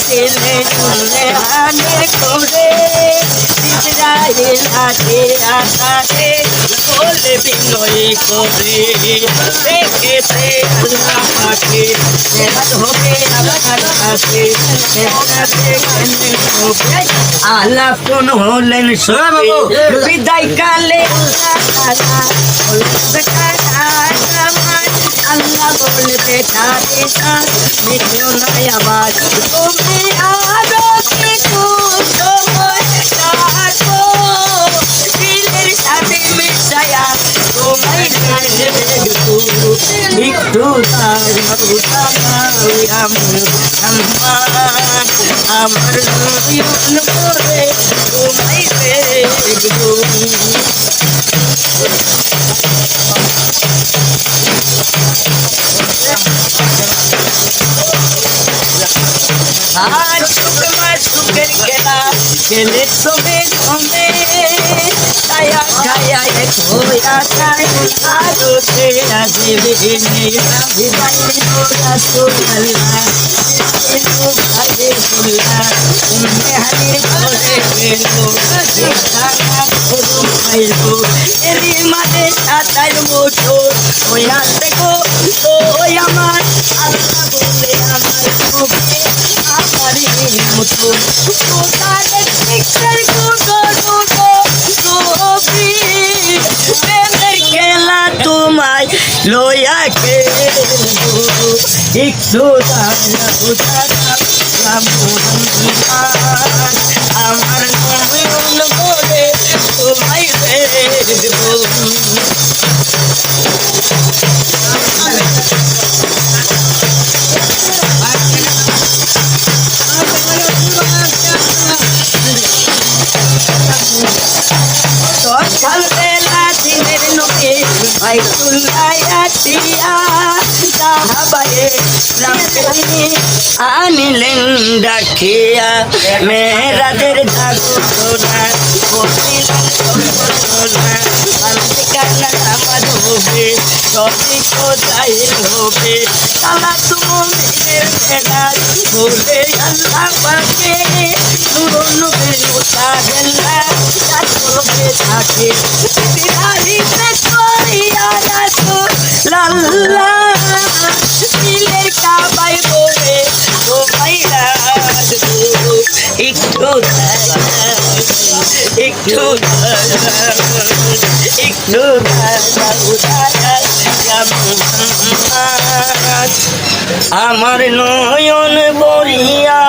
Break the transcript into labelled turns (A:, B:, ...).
A: দিলে শুনে আনে করে ইসরায়েল হাতে আকাশে বলে বিনয় করে। দেখেছে আল্লাহ পাকে মেহনত হবে আপনার কাছে। আলাপন হলেন সবে। বিদায় কালে। আল্লাহ তারে তার মিঠো নয় আবার তুমি আরও কিছু সময় থাকো দিলের সাথে মিশায়া আমার আমার আর সুখময় সুখের খেলা খেলে জমে ছায়া ছায়া এক হইয়া যায় আরও সে আসবে বিদায় মোরা সোনাল্লা ভালে ফুল্লা তুমি হারিয়ে করে গেলো খানা করুন খাইলো এরি মাঝে সাতার মোটর। ওয়া দেখো তো আমার আল্লাহ বলে আমার কবে খেলা তোমায় লয়া খেলব একটু আমার বলে তোমায় দেখব সকালবেলা দিনের নকে বাইতুল্লায়াতিয়া সাহাবায়ে রামকে আনিলেন ডাকিয়া। মেয়েরাদের জাগো সোনা বলিলেন সোনা পান্তে কান্না নামাজ সবই কোথায় হবে তালা তুমির মেলায় বলে আল্লাহ পাকে নুরো নবীর মুতাহেল্লা যাচ্ছে থাকে একটু একটু একটু। আমার নয়ন বরিয়া